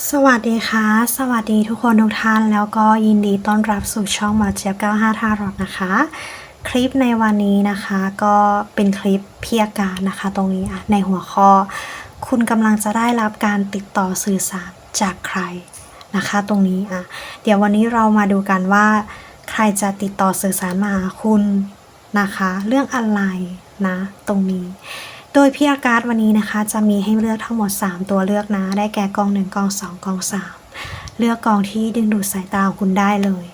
สวัสดีค่ะ สวัสดีทุกคนทุกท่าน แล้วก็ยินดีต้อนรับสู่ช่องหมาเจี๊ยบ95ท่ารอดนะคะ คลิปในวันนี้นะคะก็เป็นคลิปเพียการนะคะ ตรงนี้อะในหัวข้อ คุณกำลังจะได้รับการติดต่อสื่อสารจากใครนะคะ ตรงนี้อะเดี๋ยววันนี้เรามาดูกันว่า ใครจะติดต่อสื่อสารมาคุณนะคะ เรื่องอะไรนะ ตรงนี้ โดยพี่อาการ์ดวันนี้นะคะ จะมีให้เลือกทั้งหมด 3 ตัวเลือกนะ ได้แก่กอง 1 กอง 2 กอง 3 เลือกกองที่ดึงดูดสายตาของคุณได้เลย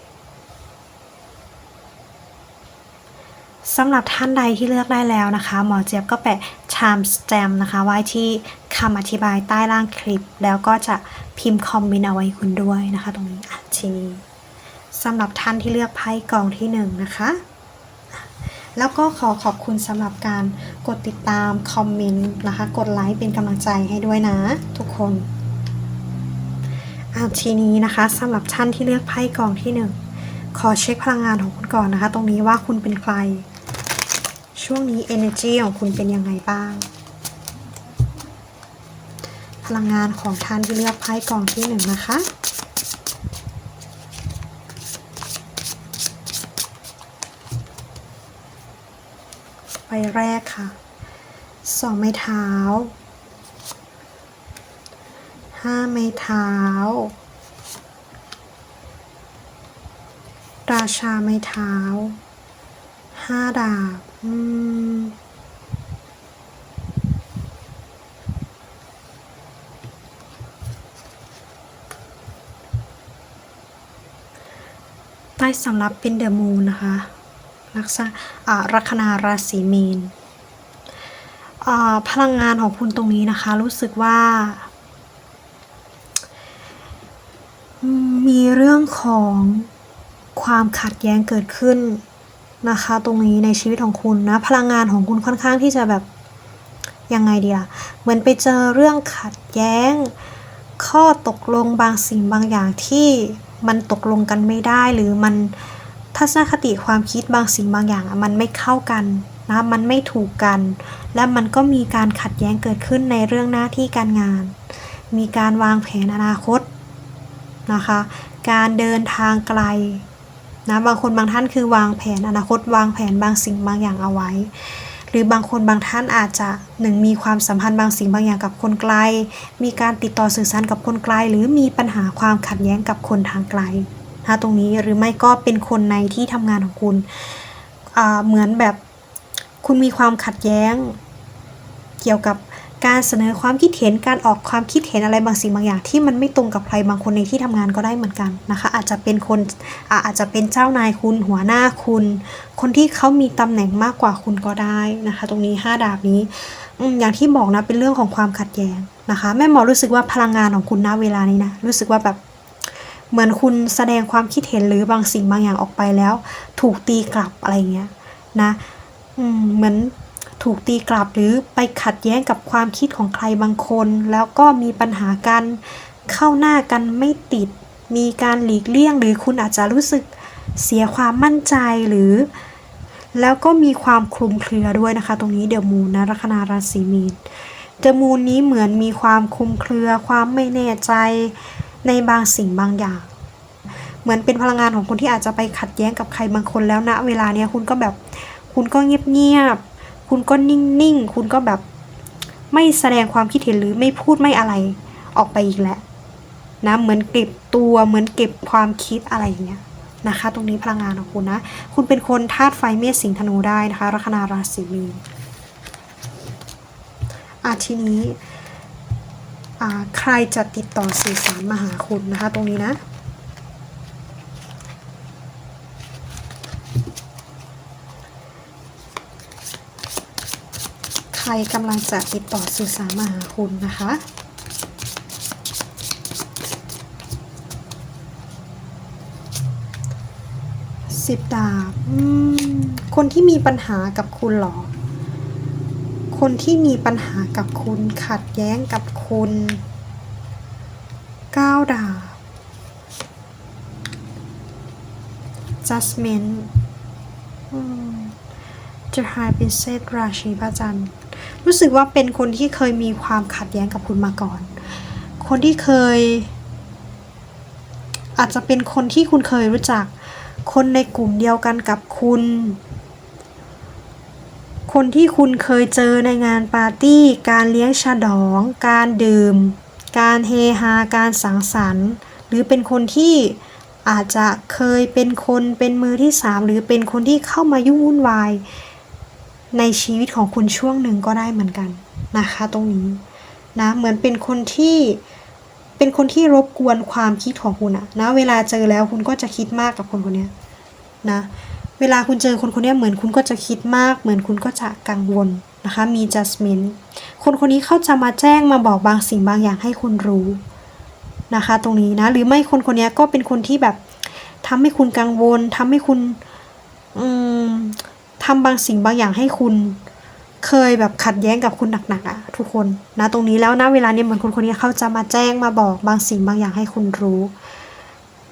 สำหรับท่านใดที่เลือกได้แล้วนะคะ หมอเจี๊ยบก็แปะ time stamp นะคะ ไว้ที่คำอธิบายใต้ล่างคลิป แล้วก็จะพิมพ์คอมเมนต์เอาไว้คุณด้วยนะคะ ตรงนี้อะทีนี้สำหรับท่านที่เลือกไพ่กองที่1นะคะ แล้วก็ขอขอบคุณสำหรับการกดติดตาม คอมเมนต์นะคะ กดไลค์เป็นกำลังใจให้ด้วยนะ ทุกคนอะทีนี้นะคะสำหรับท่านที่เลือกไพ่กองที่หนึ่งขอเช็คพลังงานของคุณก่อนนะคะ ตรงนี้ว่าคุณเป็นใคร ช่วงนี้ energy ของคุณเป็นยังไงบ้าง พลังงานของท่านที่เลือกไพ่กองที่หนึ่งนะคะ แรกค่ะ สองไม้เท้า ห้าไม้เท้า ราชาไม้เท้า ห้าดาบอืมใต้สำรับเป็นเดอะมูนนะคะ ลักษณะลัคนาราศีมีนพลังงานของคุณตรงนี้นะคะ รู้สึกว่ามมีเรื่องของความขัดแย้งเกิดขึ้นนะคะ ตรงนี้ในชีวิตของคุณนะ พลังงานของคุณค่อนข้างที่จะแบบยังไงดีล่ะเหมือนไปเจอเรื่องขัดแย้ง ข้อตกลงบางสิ่งบางอย่างที่มันตกลงกันไม่ได้หรือมัน ทัศนคติความคิดบางสิ่งบางอย่างมันไม่เข้ากันนะมันไม่ถูกกัน และมันก็มีการขัดแย้งเกิดขึ้นในเรื่องหน้าที่การงาน มีการวางแผนอนาคตนะคะ การเดินทางไกลนะบางคนบางท่านคือวางแผนอนาคต วางแผนบางสิ่งบางอย่างเอาไว้ หรือบางคนบางท่านอาจจะหนึ่งมีความสัมพันธ์บางสิ่งบางอย่างกับคนไกล มีการติดต่อสื่อสารกับคนไกล หรือมีปัญหาความขัดแย้งกับคนทางไกล นะตรงนี้หรือไม่ก็เป็นคนในที่ทำงานของคุณ เหมือนแบบคุณมีความขัดแย้ง เกี่ยวกับการเสนอความคิดเห็นการออกความคิดเห็นอะไรบางสิ่งบางอย่าง ที่มันไม่ตรงกับใครบางคนในที่ทำงานก็ได้เหมือนกันนะคะ อาจจะเป็นคนอาจจะเป็นเจ้านายคุณหัวหน้าคุณ คนที่เขามีตำแหน่งมากกว่าคุณก็ได้นะคะ ตรงนี้ห้าดาบนี้อย่างที่บอกนะเป็นเรื่องของความขัดแย้งนะคะแม่หมอรู้สึกว่าพลังงานของคุณณเวลานี้นะรู้สึกว่าแบบ เหมือนคุณแสดงความคิดเห็นหรือบางสิ่งบางอย่างออกไปแล้ว ถูกตีกลับอะไรเงี้ยนะอืมเหมือนถูกตีกลับหรือไปขัดแย้งกับความคิดของใครบางคน แล้วก็มีปัญหาการเข้าหน้ากันไม่ติด มีการหลีกเลี่ยง หรือคุณอาจจะรู้สึกเสียความมั่นใจหรือ แล้วก็มีความคลุมเครือด้วยนะคะ ตรงนี้เดี๋ยวมูนนะลัคนาราศีมีนเดอะมูนนี้เหมือนมีความคลุมเครือ ความไม่แน่ใจ ในบางสิ่งบางอย่าง เหมือนเป็นพลังงานของคนที่อาจจะไปขัดแย้งกับใครบางคนแล้วนะเวลาเนี้ยคุณก็แบบคุณก็เงียบๆคุณก็นิ่งๆ คุณก็แบบไม่แสดงความคิดเห็นหรือไม่พูดไม่อะไรออกไปอีกแล้วนะเหมือนเก็บตัวเหมือนเก็บความคิดอะไรอย่างเงี้ยนะคะ ตรงนี้พลังงานของคุณนะ คุณเป็นคนธาตุไฟเมษสิงห์ธนูได้นะคะ ลัคนาราศีมีนอาทีนี้ ใครจะติดต่อสื่อสารมาหาคุณนะคะ ตรงนี้นะ ใครกำลังจะติดต่อสื่อสารมาหาคุณนะคะสิบดาบคนที่มีปัญหากับคุณหรอ คนที่มีปัญหากับคุณขัดแย้งกับ คุณก้าวดาบ judgment จะหายเป็นเซตราศีพจันทร์รู้สึกว่าเป็นคนที่เคยมีความขัดแย้งกับคุณมาก่อน คนที่เคย อาจจะเป็นคนที่คุณเคยรู้จัก คนในกลุ่มเดียวกันกับคุณ คนที่คุณเคยเจอในงานปาร์ตี้ การเลี้ยงฉลอง การดื่ม การเฮฮา การสังสรรค์ หรือเป็นคนที่อาจจะเคยเป็นคนเป็นมือที่สามหรือเป็นคนที่เข้ามายุ่งวุ่นวาย ในชีวิตของคุณช่วงหนึ่งก็ได้เหมือนกันนะคะตรงนี้นะเหมือนเป็นคนที่เป็นคนที่รบกวนความคิดของคุณอะนะเวลาเจอแล้วคุณก็จะคิดมากกับคนคนนี้นะ เวลาคุณเจอคนคนนี้เหมือนคุณก็จะคิดมาก เหมือนคุณก็จะกังวลนะคะมี judgment คนคนนี้เขาจะมาแจ้งมาบอกบางสิ่งบางอย่างให้คุณรู้นะคะ ตรงนี้นะหรือไม่คนคนนี้ก็เป็นคนที่แบบทำให้คุณกังวลทำให้คุณอืมทำบางสิ่งบางอย่างให้คุณเคยแบบขัดแย้งกับคุณหนักๆอะทุกคนนะตรงนี้แล้วนะเวลาเนี้ยเหมือนคนคนนี้เขาจะมาแจ้งมาบอกบางสิ่งบางอย่างให้คุณรู้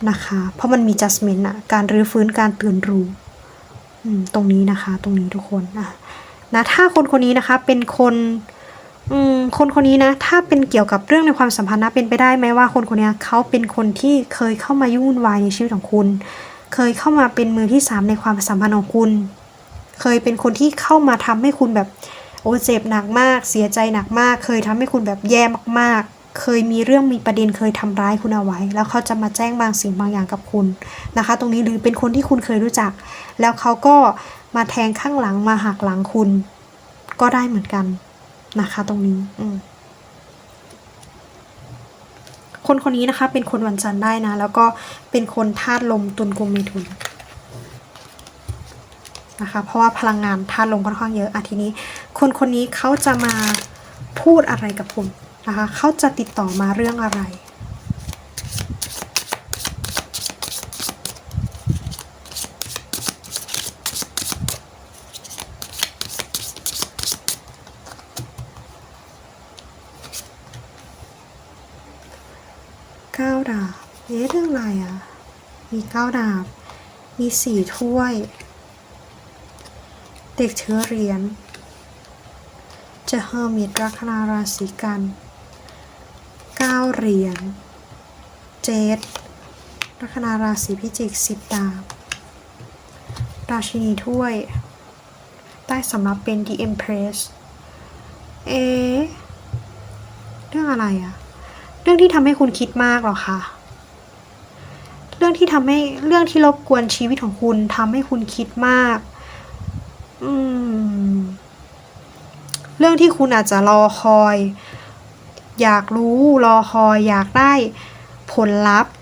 นะคะ เพราะมันมี judgment อะการรื้อฟื้นการตื่นรู้ ตรงนี้นะคะ ตรงนี้ทุกคนอะนะถ้าคนคนนี้นะคะเป็นคนคนคนนี้นะ ถ้าเป็นเกี่ยวกับเรื่องในความสัมพันธ์นะเป็นไปได้ไหมว่าคนคนนี้เขาเป็นคนที่เคยเข้ามายุ่งวุ่นวายในชีวิตของคุณ เคยเข้ามาเป็นมือที่สามในความสัมพันธ์ของคุณ เคยเป็นคนที่เข้ามาทำให้คุณแบบโอ้เจ็บหนักมาก เสียใจหนักมาก เคยทำให้คุณแบบแย่มากๆ เคยมีเรื่องมีประเด็นเคยทำร้ายคุณเอาไว้ แล้วเขาจะมาแจ้งบางสิ่งบางอย่างกับคุณนะคะ ตรงนี้หรือเป็นคนที่คุณเคยรู้จัก แล้วเขาก็มาแทงข้างหลังมาหักหลังคุณ ก็ได้เหมือนกันนะคะ ตรงนี้อืคนคนนี้นะคะ เป็นคนวันจันทร์ได้นะ แล้วก็เป็นคนธาตุลมตุลกุมมีทุนนะคะเพราะว่าพลังงานธาตุลมค่อนข้างเยอะอะทีนี้ คนคนนี้เขาจะมาพูดอะไรกับคุณ นะคะเขาจะติดต่อมาเรื่องอะไรเก้าดาบเอ๊ะเรื่องอะไรอะ มีเก้าดาบ มีสี่ถ้วย เด็กเชื้อเหรียญจะเฮอร์มิตลัคนาราศีกัน เหรียญเจดลัคนาราศีพิจิกสิบดาบ ราชินีถ้วยได้สำรับเป็น The Empress เอ๊เรื่องอะไรอะเรื่องที่ทำให้คุณคิดมากหรอคะ เรื่องที่ทำให้เรื่องที่รบกวนชีวิตของคุณทำให้คุณคิดมาก อืม เรื่องที่คุณอาจจะรอคอย อยากรู้รอคอยอยากได้ผลลัพธ์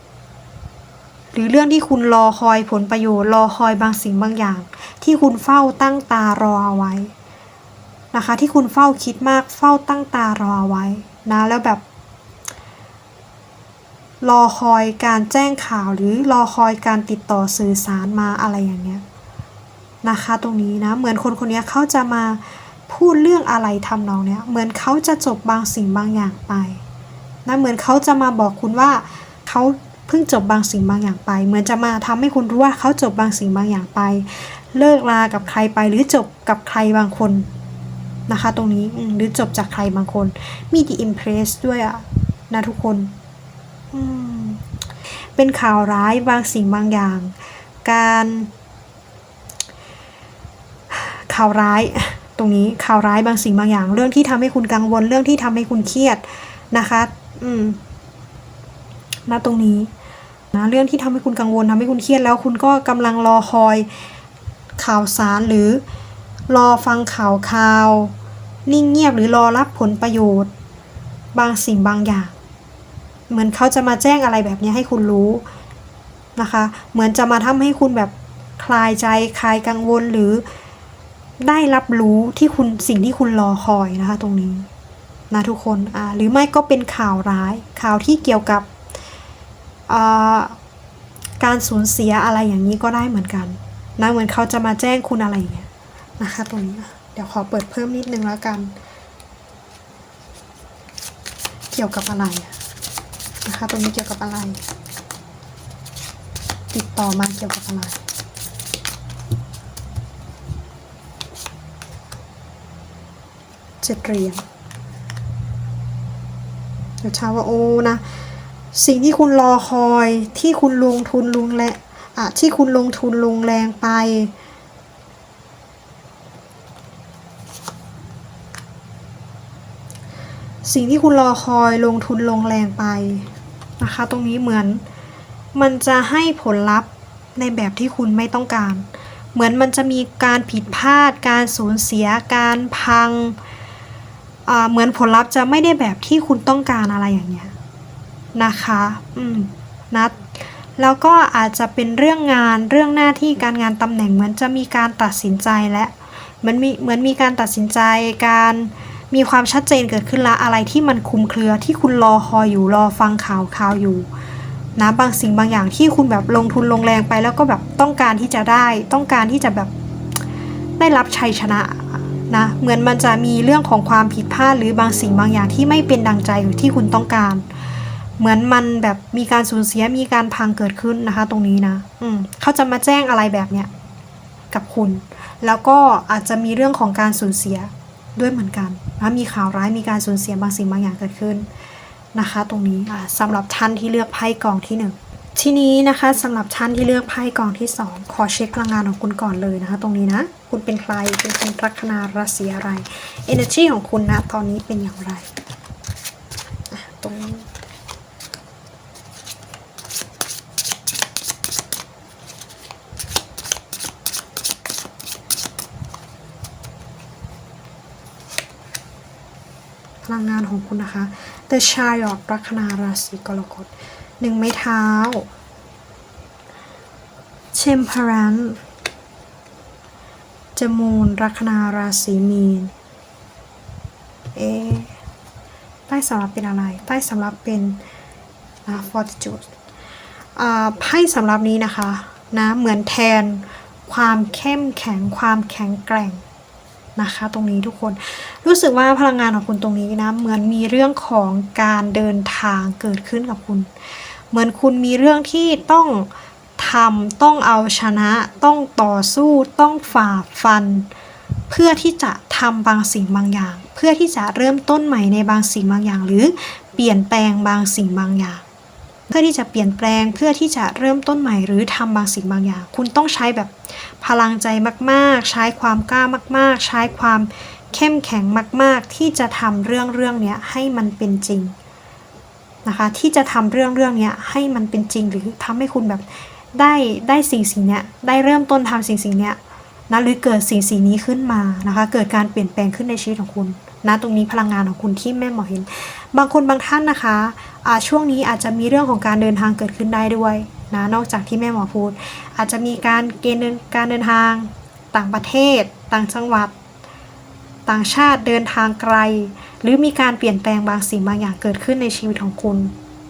หรือเรื่องที่คุณรอคอยผลประโยชน์รอคอยบางสิ่งบางอย่าง ที่คุณเฝ้าตั้งตารอเอาไว้นะคะ ที่คุณเฝ้าคิดมากเฝ้าตั้งตารอเอาไว้นะแล้วแบบ รอคอยการแจ้งข่าวหรือรอคอยการติดต่อสื่อสารมาอะไรอย่างเงี้ยนะคะ ตรงนี้นะเหมือนคนคนนี้เขาจะมา พูดเรื่องอะไรทำนองเนี้ยเหมือนเขาจะจบบางสิ่งบางอย่างไปนะเหมือนเขาจะมาบอกคุณว่าเขาเพิ่งจบบางสิ่งบางอย่างไป เหมือนจะมาทำให้คุณรู้ว่าเขาจบบางสิ่งบางอย่างไป เลิกลากับใครไปหรือจบกับใครบางคนนะคะ ตรงนี้หรือจบจากใครบางคน มี The Impress ด้วยอะนะทุกคนเป็นข่าวร้ายบางสิ่งบางอย่าง การข่าวร้าย ตรงนี้ข่าวร้ายบางสิ่งบางอย่าง เรื่องที่ทำให้คุณกังวล เรื่องที่ทำให้คุณเครียดนะคะ อืมณตรงนี้นะเรื่องที่ทำให้คุณกังวลทำให้คุณเครียดแล้วคุณก็กำลังรอคอยข่าวสารหรือ รอฟังข่าวข่าว นิ่งเงียบหรือรอรับผลประโยชน์ บางสิ่งบางอย่าง เหมือนเขาจะมาแจ้งอะไรแบบนี้ให้คุณรู้นะคะ เหมือนจะมาทำให้คุณแบบคลายใจคลายกังวลหรือ ได้รับรู้ที่คุณสิ่งที่คุณรอคอยนะคะ ตรงนี้นะทุกคนอ่าหรือไม่ก็เป็นข่าวร้าย ข่าวที่เกี่ยวกับการสูญเสียอะไรอย่างนี้ก็ได้เหมือนกันนะเหมือนเขาจะมาแจ้งคุณอะไรอย่างเงี้ยนะคะ ตรงนี้เดี๋ยวขอเปิดเพิ่มนิดนึงแล้วกัน เกี่ยวกับอะไรนะคะ ตรงนี้เกี่ยวกับอะไร ติดต่อมาเกี่ยวกับอะไร เจ็ดเหรียญ The Tower โอนะ สิ่งที่คุณรอคอยที่คุณลงทุนลงแรงอะที่คุณลงทุนลงแรงไป สิ่งที่คุณรอคอยลงทุนลงแรงไปนะคะ ตรงนี้เหมือนมันจะให้ผลลัพธ์ในแบบที่คุณไม่ต้องการ เหมือนมันจะมีการผิดพลาด การสูญเสีย การพัง เหมือนผลลัพธ์จะไม่ได้แบบที่คุณต้องการอะไรอย่างเงี้ยนะคะอืมนะแล้วก็อาจจะเป็นเรื่องงานเรื่องหน้าที่การงานตำแหน่งเหมือนจะมีการตัดสินใจและเหมันมีเหมือนมีการตัดสินใจการมีความชัดเจนเกิดขึ้นละอะไรที่มันคุมเครือที่คุณรอคอยอยู่รอฟังข่าวข่าวอยู่นะบางสิ่งบางอย่างที่คุณแบบลงทุนลงแรงไปแล้วก็แบบต้องการที่จะได้ ต้องการที่จะแบบได้รับชัยชนะ นะ เหมือนมันจะมีเรื่องของความผิดพลาดหรือบางสิ่งบางอย่างที่ไม่เป็นดังใจหรือที่คุณต้องการ เหมือนมันแบบมีการสูญเสียมีการพังเกิดขึ้นนะคะ ตรงนี้นะ อืมเขาจะมาแจ้งอะไรแบบเนี้ยกับคุณ แล้วก็อาจจะมีเรื่องของการสูญเสียด้วยเหมือนกันนะมีข่าวร้ายมีการสูญเสียบางสิ่งบางอย่างเกิดขึ้นนะคะ ตรงนี้สำหรับท่านที่เลือกไพ่กองที่หนึ่ง ทีนี้นะคะสำหรับท่านที่เลือกไพ่กองที่สองขอเช็คพลังงานของคุณก่อนเลยนะคะ ตรงนี้นะ คุณเป็นใครเป็นคนลัคนาราศีอะไร energy ของคุณนะตอนนี้เป็นอย่างไรตรงนี้พลังงานของคุณนะคะ The Child ลัคนาราศีกรกฎ หนึ่งไม้เท้า Temperance จมูนลัคนาราศีมีน เอ ใต้สำหรับเป็นอะไร ใต้สำหรับเป็นอ่า Fortitude อ่าไพ่สำหรับนี้นะคะนะเหมือนแทนความเข้มแข็งความแข็งแกร่งนะคะตรงนี้ทุกคนรู้สึกว่าพลังงานของคุณตรงนี้นะเหมือนมีเรื่องของการเดินทางเกิดขึ้นกับคุณ เหมือนคุณมีเรื่องที่ต้องทำต้องเอาชนะ ต้องต่อสู้ต้องฝ่าฟัน เพื่อที่จะทำบางสิ่งบางอย่าง เพื่อที่จะเริ่มต้นใหม่ในบางสิ่งบางอย่าง หรือเปลี่ยนแปลงบางสิ่งบางอย่าง เพื่อที่จะเปลี่ยนแปลงเพื่อที่จะเริ่มต้นใหม่หรือทำบางสิ่งบางอย่าง คุณต้องใช้แบบพลังใจมากๆ ใช้ความกล้ามาก ๆ ใช้ความเข้มแข็งมาก ๆ ที่จะทำเรื่องเรื่องเนี้ยให้มันเป็นจริง นะคะ ที่จะทำเรื่องเรื่องนี้ให้มันเป็นจริงหรือทำให้คุณแบบได้ได้สิ่งสิ่งเนี้ยได้เริ่มต้นทำสิ่งสิ่งเนี้ยนะหรือเกิดสิ่งสิ่งนี้ขึ้นมานะคะ เกิดการเปลี่ยนแปลงขึ้นในชีวิตของคุณนะตรงนี้พลังงานของคุณที่แม่หมอเห็น บางคนบางท่านนะคะอ่าช่วงนี้อาจจะมีเรื่องของการเดินทางเกิดขึ้นได้ด้วยนะนอกจากที่แม่หมอพูด อาจจะมีการเกณฑ์การเดินทางต่างประเทศ ต่างจังหวัด ต่างชาติเดินทางไกล หรือมีการเปลี่ยนแปลงบางสิ่งบางอย่างเกิดขึ้นในชีวิตของคุณ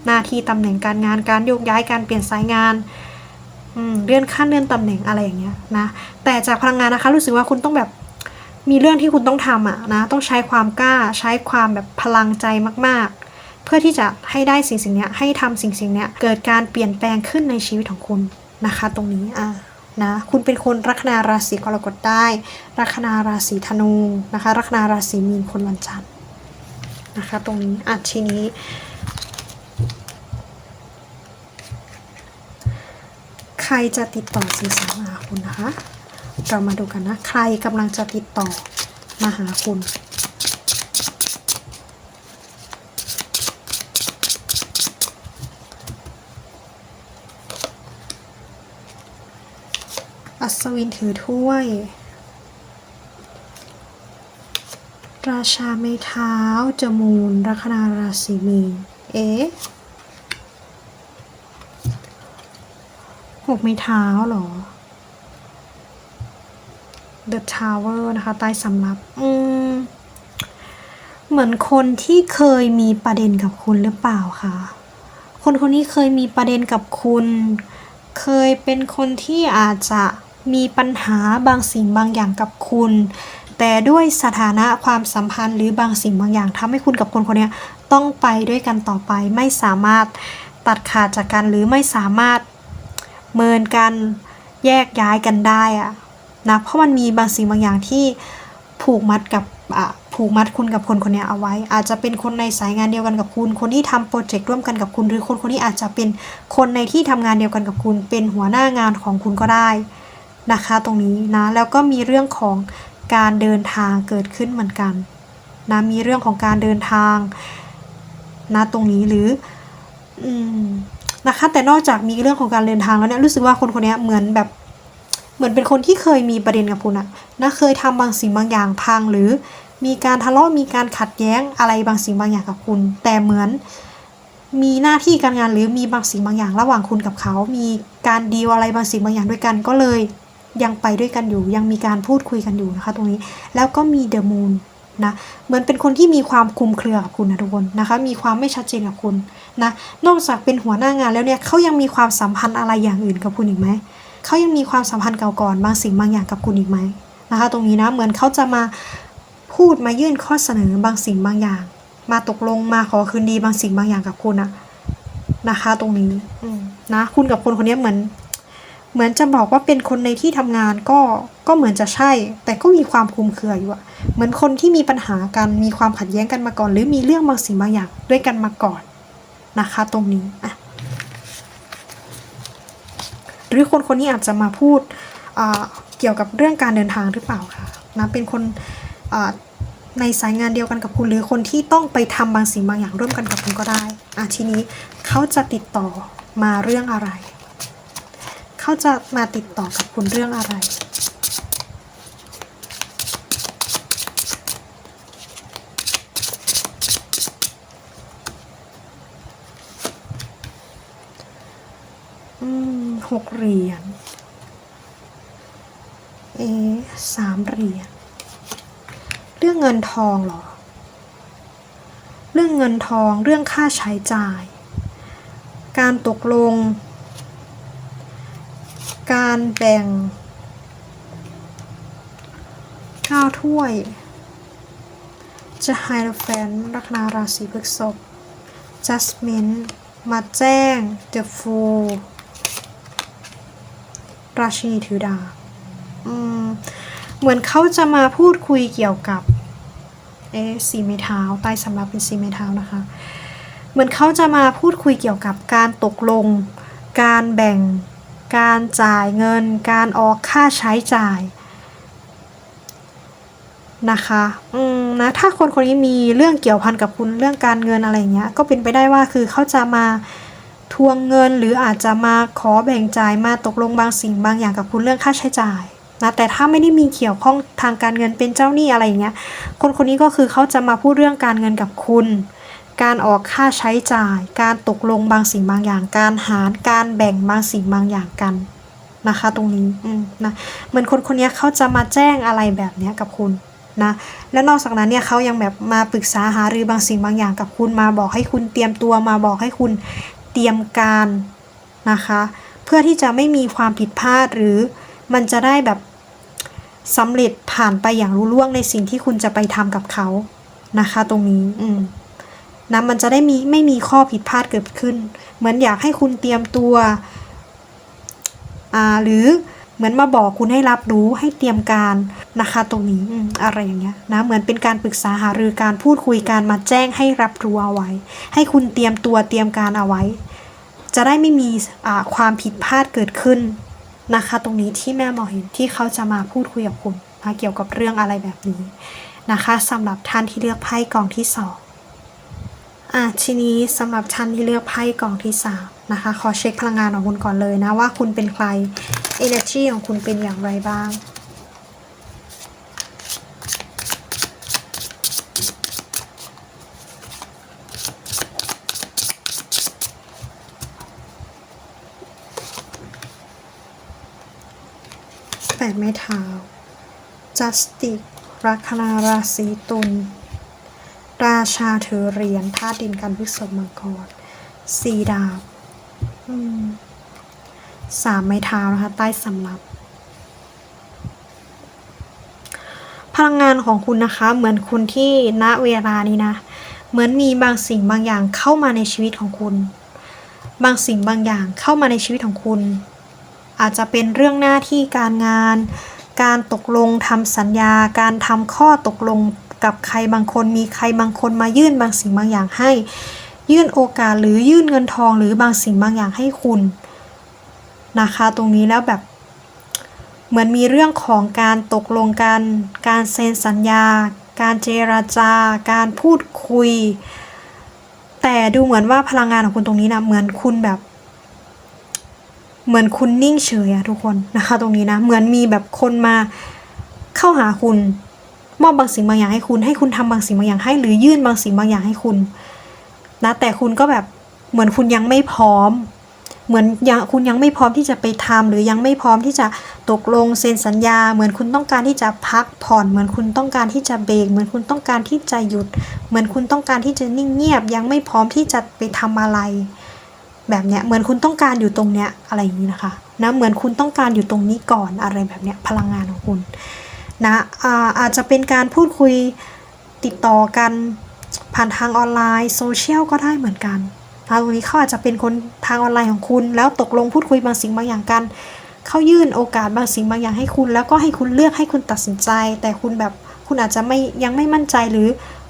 หน้าที่ตำแหน่งการงานการโยกย้ายการเปลี่ยนสายงานเลื่อนขั้นเลื่อนตำแหน่งอะไรอย่างเงี้ยนะแต่จากพลังงานนะคะ รู้สึกว่าคุณต้องแบบมีเรื่องที่คุณต้องทำอะนะต้องใช้ความกล้าใช้ความแบบพลังใจมากๆ เพื่อที่จะให้ได้สิ่งสิ่งเนี้ยให้ทำสิ่งสิ่งเนี้ยเกิดการเปลี่ยนแปลงขึ้นในชีวิตของคุณนะคะ ตรงนี้อะ นะคุณเป็นคนลัคนาราศีกรกฎได้ลัคนาราศีธนูนะคะลัคนาราศีมีนคนวันจันทร์นะคะตรงนี้อะทีนี้ใครจะติดต่อสื่อสารมาหาคุณนะคะ เรามาดูกันนะ ใครกำลังจะติดต่อมาหาคุณ อัศวินถือถ้วย ราชาไม้เท้า จมูนลัคนาราศีมีนเอ๊ะหกไม้เท้าเหรอ The Tower นะคะ ใต้สำรับอืมเหมือนคนที่เคยมีประเด็นกับคุณหรือเปล่าคะคนคนนี้เคยมีประเด็นกับคุณ เคยเป็นคนที่อาจจะ มีปัญหาบางสิ่งบางอย่างกับคุณ แต่ด้วยสถานะความสัมพันธ์หรือบางสิ่งบางอย่างทำให้คุณกับคนคนนี้ต้องไปด้วยกันต่อไป ไม่สามารถตัดขาดจากกันหรือไม่สามารถเมินกันแยกย้ายกันได้อะนะเพราะมันมีบางสิ่งบางอย่างที่ผูกมัดกับอะผูกมัดคุณกับคนคนนี้เอาไว้ อาจจะเป็นคนในสายงานเดียวกันกับคุณ คนที่ทำโปรเจกต์ร่วมกันกับคุณ หรือคนคนนี้อาจจะเป็นคนในที่ทำงานเดียวกันกับคุณ เป็นหัวหน้างานของคุณก็ได้ นะคะตรงนี้นะแล้วก็มีเรื่องของการเดินทางเกิดขึ้นเหมือนกันนะมีเรื่องของการเดินทางนะตรงนี้หรืออืมนะคะแต่นอกจากมีเรื่องของการเดินทางแล้วเนี่ยรู้สึกว่าคนคนนี้เหมือนแบบเหมือนเป็นคนที่เคยมีประเด็นกับคุณอะนะเคยทำบางสิ่งบางอย่างพังหรือมีการทะเลาะมีการขัดแย้งอะไรบางสิ่งบางอย่างกับคุณ แต่เหมือนมีหน้าที่การงานหรือมีบางสิ่งบางอย่างระหว่างคุณกับเขา มีการดีลอะไรบางสิ่งบางอย่างด้วยกันก็เลย ยังไปด้วยกันอยู่ ยังมีการพูดคุยกันอยู่นะคะ ตรงนี้แล้วก็มีเดอะมูนนะเหมือนเป็นคนที่มีความคลุมเครือกับคุณนะทุกคนนะคะ มีความไม่ชัดเจนกับคุณนะนอกจากเป็นหัวหน้างานแล้วเนี่ยเขายังมีความสัมพันธ์อะไรอย่างอื่นกับคุณอีกไหมเขายังมีความสัมพันธ์เก่าก่อนบางสิ่งบางอย่างกับคุณอีกไหมนะคะ ตรงนี้นะเหมือนเขาจะมาพูดมายื่นข้อเสนอบางสิ่งบางอย่าง มาตกลงมาขอคืนดีบางสิ่งบางอย่างกับคุณอะนะคะ ตรงนี้อืมนะคุณกับคนคนนี้เหมือน เหมือนจะบอกว่าเป็นคนในที่ทำงานก็ก็เหมือนจะใช่ แต่ก็มีความคลุมเครืออยู่อะเหมือนคนที่มีปัญหากันมีความขัดแย้งกันมาก่อน หรือมีเรื่องบางสิ่งบางอย่างด้วยกันมาก่อนนะคะ ตรงนี้อะหรือคนคนนี้อาจจะมาพูดเกี่ยวกับเรื่องการเดินทางหรือเปล่าคะนะเป็นคนในสายงานเดียวกันกับคุณ หรือคนที่ต้องไปทำบางสิ่งบางอย่างร่วมกันกับคุณก็ได้อะทีนี้เขาจะติดต่อมาเรื่องอะไร เขาจะมาติดต่อกับคุณเรื่องอะไร อืมหกเหรียญ เอสามเหรียญ เรื่องเงินทองเหรอ เรื่องเงินทอง เรื่องค่าใช้จ่าย การตกลง การแบ่งข้าวถ้วยจะไฮโลแฟนลัคนาราศีพฤษภ Jasmine มาแจ้ง The Fool ราชินีถือดาอืมเหมือนเขาจะมาพูดคุยเกี่ยวกับ เอสีไม้เท้าใต้สำรับเป็นสีไม้เท้านะคะ เหมือนเขาจะมาพูดคุยเกี่ยวกับการตกลง การแบ่ง การจ่ายเงิน การออกค่าใช้จ่ายนะคะอืมนะถ้าคนคนนี้มีเรื่องเกี่ยวพันกับคุณเรื่องการเงินอะไรเงี้ย ก็เป็นไปได้ว่าคือเขาจะมาทวงเงินหรืออาจจะมาขอแบ่งจ่ายมาตกลงบางสิ่งบางอย่างกับคุณเรื่องค่าใช้จ่ายนะแต่ถ้าไม่ได้มีเกี่ยวข้องทางการเงินเป็นเจ้าหนี้อะไรอย่างเงี้ย คนคนนี้ก็คือเขาจะมาพูดเรื่องการเงินกับคุณ การออกค่าใช้จ่าย การตกลงบางสิ่งบางอย่าง การหาร การแบ่งบางสิ่งบางอย่างกันนะคะ ตรงนี้นะ เหมือนคนคนนี้เขาจะมาแจ้งอะไรแบบนี้กับคุณนะ และนอกจากนั้นเนี่ยเขายังแบบมาปรึกษาหารือบางสิ่งบางอย่างกับคุณ มาบอกให้คุณเตรียมตัว มาบอกให้คุณเตรียมการนะคะ เพื่อที่จะไม่มีความผิดพลาดหรือมันจะได้แบบสำเร็จผ่านไปอย่างรู้ล่วงในสิ่งที่คุณจะไปทำกับเขานะคะ ตรงนี้ อืม นะมันจะได้มีไม่มีข้อผิดพลาดเกิดขึ้น เหมือนอยากให้คุณเตรียมตัวอ่าหรือเหมือนมาบอกคุณให้รับรู้ให้เตรียมการนะคะ ตรงนี้อะไรอย่างเงี้ยนะเหมือนเป็นการปรึกษาหารือการพูดคุยการมาแจ้งให้รับรู้เอาไว้ ให้คุณเตรียมตัวเตรียมการเอาไว้ จะได้ไม่มีอ่าความผิดพลาดเกิดขึ้นนะคะ ตรงนี้ที่แม่หมอเห็นที่เขาจะมาพูดคุยกับคุณนะเกี่ยวกับเรื่องอะไรแบบนี้นะคะสำหรับท่านที่เลือกไพ่กองที่สอง อะทีนี้สำหรับท่านที่เลือกไพ่กล่องที่สามนะคะ ขอเช็คพลังงานของคุณก่อนเลยนะว่าคุณเป็นใคร energy ของคุณเป็นอย่างไรบ้างแปดไม้เท้า justice ลัคนาราศีตุล ราชาถือเหรียญธาตุดินกันพฤกษบมังกรสี่ดาบสามไม้เท้านะคะ ใต้สำรับ พลังงานของคุณนะคะ เหมือนคุณที่ณเวลานี้นะ เหมือนมีบางสิ่งบางอย่างเข้ามาในชีวิตของคุณ บางสิ่งบางอย่างเข้ามาในชีวิตของคุณ อาจจะเป็นเรื่องหน้าที่การงาน การตกลงทำสัญญา การทำข้อตกลง กับใครบางคนมีใครบางคนมายื่นบางสิ่งบางอย่างให้ ยื่นโอกาสหรือยื่นเงินทองหรือบางสิ่งบางอย่างให้คุณนะคะตรงนี้แล้วแบบเหมือนมีเรื่องของการตกลงกัน การเซ็นสัญญา การเจราจา การพูดคุย แต่ดูเหมือนว่าพลังงานของคุณตรงนี้นะเหมือนคุณแบบ เหมือนคุณนิ่งเฉยอะทุกคนนะคะ ตรงนี้นะเหมือนมีแบบคนมาเข้าหาคุณ มอบบางสิ่งบางอย่างให้คุณ ให้คุณทำบางสิ่งบางอย่างให้ หรือยื่นบางสิ่งบางอย่างให้คุณนะแต่คุณก็แบบเหมือนคุณยังไม่พร้อม เหมือนยังคุณยังไม่พร้อมที่จะไปทำหรือยังไม่พร้อมที่จะตกลงเซ็นสัญญา เหมือนคุณต้องการที่จะพักผ่อน เหมือนคุณต้องการที่จะเบรกเหมือนคุณต้องการที่จะหยุด เหมือนคุณต้องการที่จะนิ่งเงียบ ยังไม่พร้อมที่จะไปทำอะไร แบบเนี้ยเหมือนคุณต้องการอยู่ตรงเนี้ยอะไรอย่างนี้นะคะนะเหมือนคุณต้องการอยู่ตรงนี้ก่อนอะไรแบบเนี้ยพลังงานของคุณ นะอาอาจจะเป็นการพูดคุยติดต่อกันผ่านทางออนไลน์โซเชียลก็ได้เหมือนกันนะตรงนี้เขาอาจจะเป็นคนทางออนไลน์ของคุณ แล้วตกลงพูดคุยบางสิ่งบางอย่างกัน เขายื่นโอกาสบางสิ่งบางอย่างให้คุณ แล้วก็ให้คุณเลือกให้คุณตัดสินใจ แต่คุณแบบคุณอาจจะไม่ยังไม่มั่นใจหรือ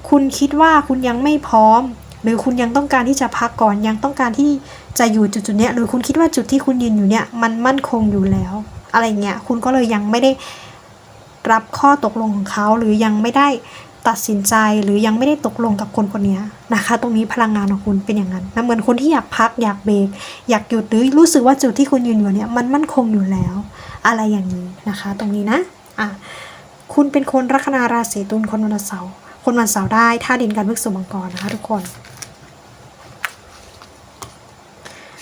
คุณคิดว่าคุณยังไม่พร้อม หรือคุณยังต้องการที่จะพักก่อนยังต้องการที่จะอยู่จุดๆเนี้ยหรือคุณคิดว่าจุดที่คุณยืนอยู่เนี่ยมันมั่นคงอยู่แล้ว อะไรเงี้ยคุณก็เลยยังไม่ได้ รับข้อตกลงของเขาหรือยังไม่ได้ตัดสินใจหรือยังไม่ได้ตกลงกับคนคนนี้นะคะ ตรงนี้พลังงานของคุณเป็นอย่างนั้นนะเหมือนคนที่อยากพักอยากเบรกอยากหยุดหรือรู้สึกว่าจุดที่คุณยืนอยู่เนี่ยมันมั่นคงอยู่แล้ว อะไรอย่างนี้นะคะ ตรงนี้นะอะคุณเป็นคนลัคนาราศีตุลคนวันเสาร์คนวันเสาร์ได้ท่าดินการพฤกษมังกรนะคะทุกคน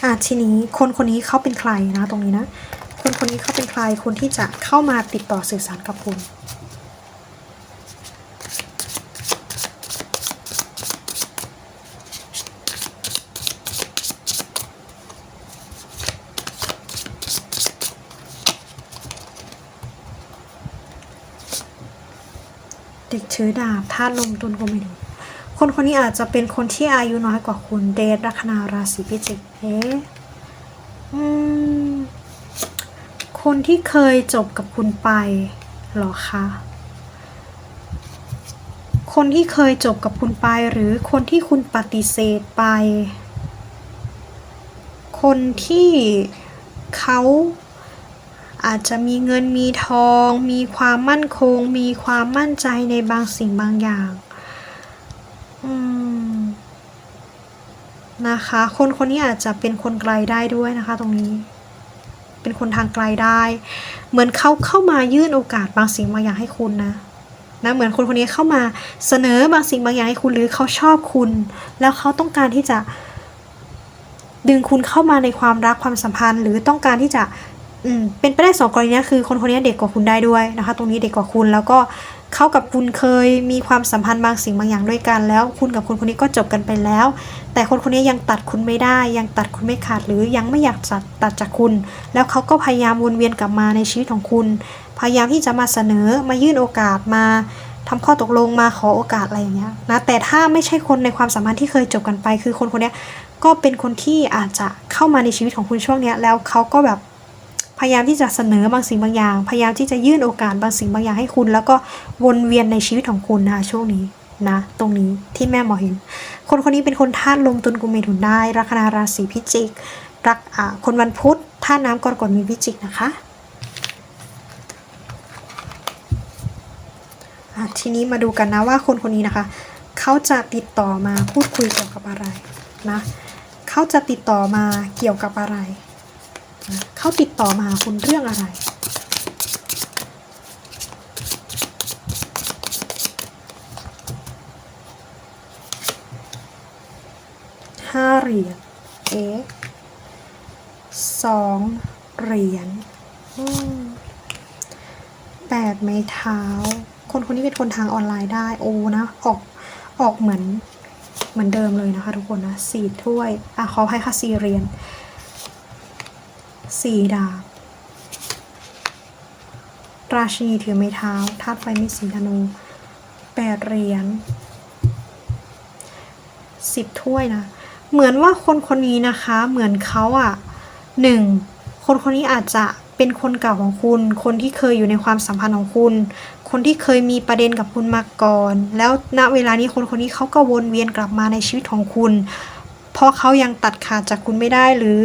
อะทีนี้คนคนนี้เขาเป็นใครนะตรงนี้นะ คนคนนี้เขาเป็นใครคนที่จะเข้ามาติดต่อสื่อสารกับคุณเด็กถือดาบธาตุลมตุนก็ไม่รู้คนคนนี้อาจจะเป็นคนที่อายุน้อยกว่าคุณเดทลัคนาราศีพิจิก เอ๊ะอืม คนที่เคยจบกับคุณไปหรอคะคนที่เคยจบกับคุณไปหรือคนที่คุณปฏิเสธไป คนที่เขาอาจจะมีเงินมีทอง มีความมั่นคง มีความมั่นใจในบางสิ่งบางอย่างนะคะ คนคนนี้อาจจะเป็นคนไกลได้ด้วยนะคะตรงนี้ เป็นคนทางไกลได้ เหมือนเขาเข้ามายื่นโอกาสบางสิ่งบางอย่างให้คุณนะนะเหมือนคนคนนี้เข้ามาเสนอบางสิ่งบางอย่างให้คุณหรือเขาชอบคุณ แล้วเขาต้องการที่จะ ดึงคุณเข้ามาในความรักความสัมพันธ์ หรือต้องการที่จะ อืมเป็นไปได้สองกรณีนะคือคนคนนี้เด็กกว่าคุณได้ด้วยนะคะ ตรงนี้เด็กกว่าคุณแล้วก็ เขากับคุณเคยมีความสัมพันธ์บางสิ่งบางอย่างด้วยกันแล้ว คุณกับคนคนนี้ก็จบกันไปแล้ว แต่คนคนนี้ยังตัดคุณไม่ได้ ยังตัดคุณไม่ขาดหรือยังไม่อยากตัดจากคุณ แล้วเขาก็พยายามวนเวียนกลับมาในชีวิตของคุณ พยายามที่จะมาเสนอมายื่นโอกาสมาทำข้อตกลงมาขอโอกาสอะไรอย่างเงี้ยนะแต่ถ้าไม่ใช่คนในความสัมพันธ์ที่เคยจบกันไป คือคนคนนี้ก็เป็นคนที่อาจจะเข้ามาในชีวิตของคุณช่วงเนี้ยแล้วเขาก็แบบ พยายามที่จะเสนอบางสิ่งบางอย่าง พยายามที่จะยื่นโอกาสบางสิ่งบางอย่างให้คุณ แล้วก็วนเวียนในชีวิตของคุณนะคะช่วงนี้นะตรงนี้ที่แม่หมอเห็น คนคนนี้เป็นคนธาตุลมตุลกุมเมถุนได้ ลัคนาราศีพิจิก รักอ่าคนวันพุธธาตุน้ำกรกฎมีพิจิกนะคะทีนี้มาดูกันนะว่าคนคนนี้นะคะ เขาจะติดต่อมาพูดคุยเกี่ยวกับอะไรนะ เขาจะติดต่อมาเกี่ยวกับอะไร เขาติดต่อมาหาคุณเรื่องอะไร ห้าเหรียญ เอ๊สองเหรียญแปดไม้เท้า คนคนนี้เป็นคนทางออนไลน์ได้โอ้นะออกออกเหมือนเหมือนเดิมเลยนะคะทุกคนนะสี่ถ้วย อะขอให้ค่ะสี่เหรียญ สี่ดาบ ราชินีถือไม้เท้าธาตุไฟมีสีธนูแปดเหรียญสิบถ้วยนะ เหมือนว่าคนคนนี้นะคะ เหมือนเขาอะหนึ่งคนคนนี้อาจจะเป็นคนเก่าของคุณ คนที่เคยอยู่ในความสัมพันธ์ของคุณ คนที่เคยมีประเด็นกับคุณมาก่อน แล้วณเวลานี้คนคนนี้เขาก็วนเวียนกลับมาในชีวิตของคุณ เพราะเขายังตัดขาดจากคุณไม่ได้หรือ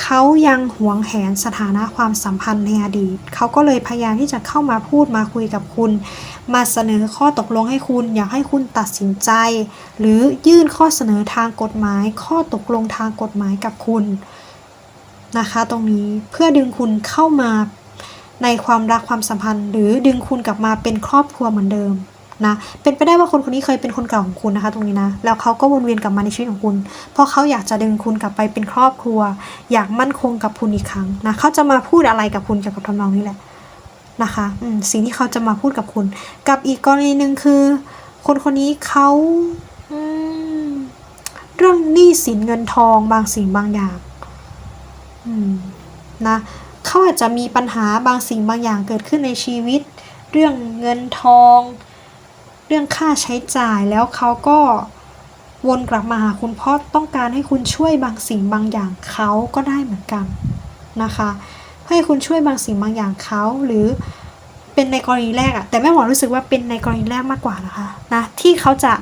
เขายังหวงแหนสถานะความสัมพันธ์ในอดีต เขาก็เลยพยายามที่จะเข้ามาพูดมาคุยกับคุณ มาเสนอข้อตกลงให้คุณ อยากให้คุณตัดสินใจ หรือยื่นข้อเสนอทางกฎหมาย ข้อตกลงทางกฎหมายกับคุณนะคะ ตรงนี้เพื่อดึงคุณเข้ามาในความรักความสัมพันธ์ หรือดึงคุณกลับมาเป็นครอบครัวเหมือนเดิม นะเป็นไปได้ว่าคนคนนี้เคยเป็นคนเก่าของคุณนะคะ ตรงนี้นะแล้วเขาก็วนเวียนกลับมาในชีวิตของคุณ เพราะเขาอยากจะดึงคุณกลับไปเป็นครอบครัว อยากมั่นคงกับคุณอีกครั้งนะเขาจะมาพูดอะไรกับคุณเกี่ยวกับทำนองนี้แหละนะคะสิ่งที่เขาจะมาพูดกับคุณ กับอีกกรณีหนึ่งคือ คนคนนี้เขาเรื่องหนี้สินเงินทองบางสิ่งบางอย่างนะเขาอาจจะมีปัญหาบางสิ่งบางอย่างเกิดขึ้นในชีวิต เรื่องเงินทอง รื่องค่าใช้จ่ายแล้วเขาก็วนกลับมาหาคุณเพราะต้องการให้คุณช่วยบางสิ่งบางอย่างเขาก็ได้เหมือนกันนะคะ ให้คุณช่วยบางสิ่งบางอย่างเขาหรือเป็นในกรณีแรกอะแต่แม่หมอรู้สึกว่าเป็นในกรณีแรกมากกว่านะคะนะที่เขาจะ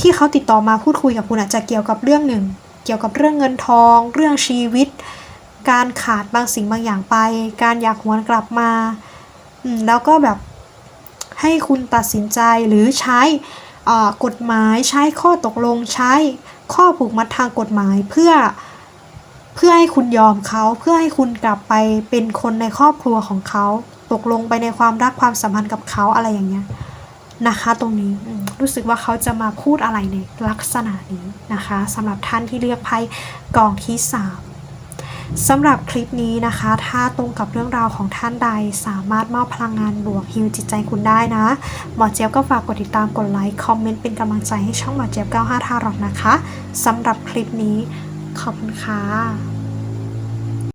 ที่เขาติดต่อมาพูดคุยกับคุณอะจะเกี่ยวกับเรื่องหนึ่ง เกี่ยวกับเรื่องเงินทอง เรื่องชีวิต การขาดบางสิ่งบางอย่างไป การอยากหวนกลับมาอืมแล้วก็แบบ ให้คุณตัดสินใจหรือใช้กฎหมายใช้ข้อตกลงใช้ข้อผูกมัดทางกฎหมายเพื่อเพื่อให้คุณยอมเขาเพื่อให้คุณกลับไปเป็นคนในครอบครัวของเขา ตกลงไปในความรักความสัมพันธ์กับเขาอะไรอย่างเงี้ยนะคะ ตรงนี้รู้สึกว่าเขาจะมาพูดอะไรในลักษณะนี้นะคะสำหรับท่านที่เลือกไพ่กองที่สาม สำหรับคลิปนี้นะคะ ถ้าตรงกับเรื่องราวของท่านใด สามารถมอบพลังงานบวกฮิวจิตใจคุณได้นะ หมอเจี๊ยบก็ฝากกดติดตามกดไลค์ คอมเมนต์เป็นกำลังใจให้ช่องหมอเจี๊ยบ95ทารอกนะคะสำหรับคลิปนี้ขอบคุณค่ะ